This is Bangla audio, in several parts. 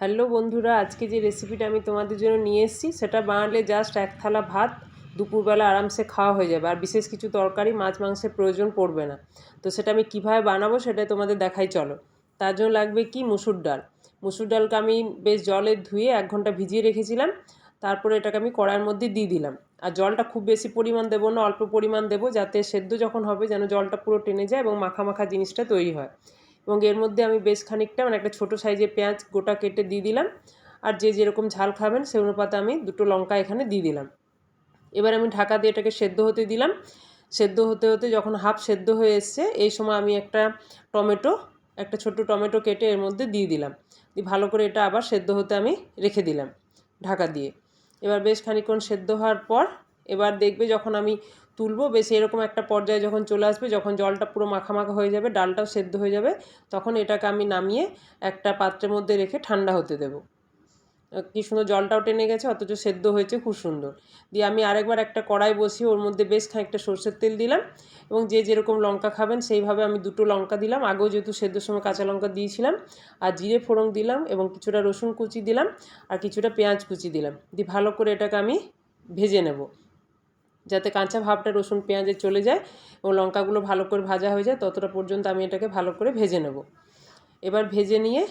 হ্যালো বন্ধুরা, আজকে যে রেসিপিটা আমি তোমাদের জন্য নিয়ে এসেছি, সেটা বানালে জাস্ট এক থালা ভাত, দুপুরবেলা আরামসে খাওয়া হয়ে যাবে। আর বিশেষ কিছু তরকারি মাছ মাংসের প্রয়োজন পড়বে না। তো সেটা আমি কীভাবে বানাবো সেটা তোমাদের দেখাই, চলো। তার জন্য লাগবে কি? মুসুর ডাল। মুসুর ডালকে আমি বেশ জলে ধুয়ে এক ঘণ্টা ভিজিয়ে রেখেছিলাম। তারপরে এটাকে আমি কড়াইয়ের মধ্যে দিয়ে দিলাম। আর জলটা খুব বেশি পরিমাণ দেবো না, অল্প পরিমাণ দেবো, যাতে সেদ্ধ যখন হবে যেন জলটা পুরো টেনে যায় এবং মাখা মাখা জিনিসটা তৈরি হয়। এবং এর মধ্যে আমি বেশ খানিকটা মানে একটা ছোটো সাইজের পেঁয়াজ গোটা কেটে দিয়ে দিলাম। আর যে যেরকম ঝাল খাবেন সেই অনুপাতে আমি দুটো লঙ্কা এখানে দিয়ে দিলাম। এবার আমি ঢাকা দিয়ে এটাকে সেদ্ধ হতে দিলাম। সেদ্ধ হতে হতে যখন হাফ সেদ্ধ হয়ে এসছে, এই সময় আমি একটা টমেটো, একটা ছোট্ট টমেটো কেটে এর মধ্যে দিয়ে দিলাম। দিয়ে ভালো করে এটা আবার সেদ্ধ হতে আমি রেখে দিলাম ঢাকা দিয়ে। এবার বেশ খানিকক্ষণ সেদ্ধ হওয়ার পর, এবার দেখবে যখন আমি তুলবো, বেশ এরকম একটা পর্যায়ে যখন চলে আসবে, যখন জলটা পুরো মাখা মাখা হয়ে যাবে, ডালটাও সেদ্ধ হয়ে যাবে, তখন এটাকে আমি নামিয়ে একটা পাত্রের মধ্যে রেখে ঠান্ডা হতে দেবো। কি সুন্দর জলটাও টেনে গেছে, অথচ সেদ্ধ হয়েছে, খুব সুন্দর। দিয়ে আমি আরেকবার একটা কড়াই বসিয়ে ওর মধ্যে বেশ খানিকটা সর্ষের তেল দিলাম এবং যে যেরকম লঙ্কা খাবেন, সেইভাবে আমি দুটো লঙ্কা দিলাম। আগেও যেহেতু সেদ্ধর সময় কাঁচা লঙ্কা দিয়েছিলাম, আর জিরে ফোড়ন দিলাম এবং কিছুটা রসুন কুচি দিলাম, আর কিছুটা পেঁয়াজ কুচি দিলাম। দিয়ে ভালো করে এটাকে আমি ভেজে নেব। যাতে কাঁচা ভাবটা রসুন, পেঁয়াজে চলে যায় এবং লঙ্কাগুলো ভালো করে ভাজা হয়ে যায়, ততটা পর্যন্ত আমি এটাকে ভালো করে ভেজে নেব। এবার ভেজে নিয়ে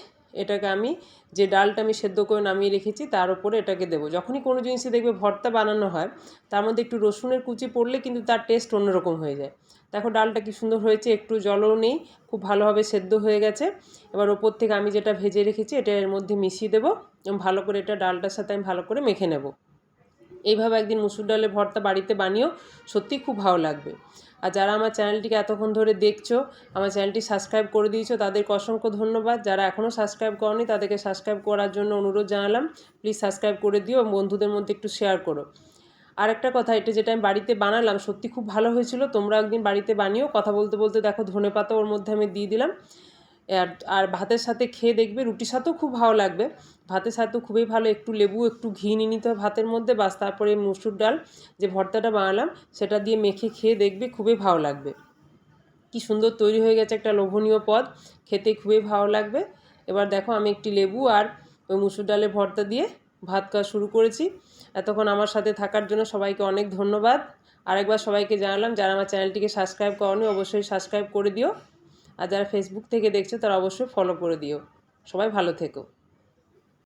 এটাকে আমি যে ডালটা আমি সেদ্ধ করে নামিয়ে রেখেছি, তার উপরে এটাকে দেবো। যখনই কোনো জিনিসে দেখবে ভর্তা বানানো হয়, তার মধ্যে একটু রসুনের কুচি পড়লে কিন্তু তার টেস্ট অন্যরকম হয়ে যায়। দেখো ডালটা কি সুন্দর হয়েছে, একটু জলও নেই, খুব ভালোভাবে সেদ্ধ হয়ে গেছে। এবার ওপর থেকে আমি যেটা ভেজে রেখেছি, এটা এর মধ্যে মিশিয়ে দেবো এবং ভালো করে এটা ডালটার সাথে আমি ভালো করে মেখে নেব। এইভাবে একদিন মুসুর ডালের ভর্তা বাড়িতে বানিয়েও সত্যিই খুব ভালো লাগবে। আর যারা আমার চ্যানেলটিকে এতক্ষণ ধরে দেখছ, আমার চ্যানেলটি সাবস্ক্রাইব করে দিয়েছ, তাদেরকে অসংখ্য ধন্যবাদ। যারা এখনও সাবস্ক্রাইব করনি, তাদেরকে সাবস্ক্রাইব করার জন্য অনুরোধ জানালাম। প্লিজ সাবস্ক্রাইব করে দিও এবং বন্ধুদের মধ্যে একটু শেয়ার করো। আর একটা কথা, এটা যেটা আমি বাড়িতে বানালাম, সত্যি খুব ভালো হয়েছিল। তোমরা একদিন বাড়িতে বানিও। কথা বলতে বলতে দেখো ধনে পাতা ওর মধ্যে আমি দিয়ে দিলাম। আর আর ভাতের সাথে খেয়ে দেখবে রুটির সাথেও খুব ভালো লাগবে। ভাতের সাথেও খুবই ভালো, একটু লেবু, একটু ঘি নিয়ে নিতে হবে ভাতের মধ্যে, বাস তারপরে মুসুর ডাল, যে ভর্তাটা বানালাম, সেটা দিয়ে মেখে খেয়ে দেখবে খুবই ভালো লাগবে। কি সুন্দর তৈরি হয়ে গেছে একটা লোভনীয় পদ, খেতে খুবই ভালো লাগবে। এবার দেখো আমি একটি লেবু আর ওই মুসুর ডালের ভর্তা দিয়ে ভাত খাওয়া শুরু করেছি। এতক্ষণ আমার সাথে থাকার জন্য সবাইকে অনেক ধন্যবাদ। আরেকবার সবাইকে জানালাম, যারা আমার চ্যানেলটিকে সাবস্ক্রাইব করনি, অবশ্যই সাবস্ক্রাইব করে দিও। আর যারা ফেসবুক থেকে দেখছ তারা অবশ্যই ফলো করে দিও। সবাই ভালো থেকো।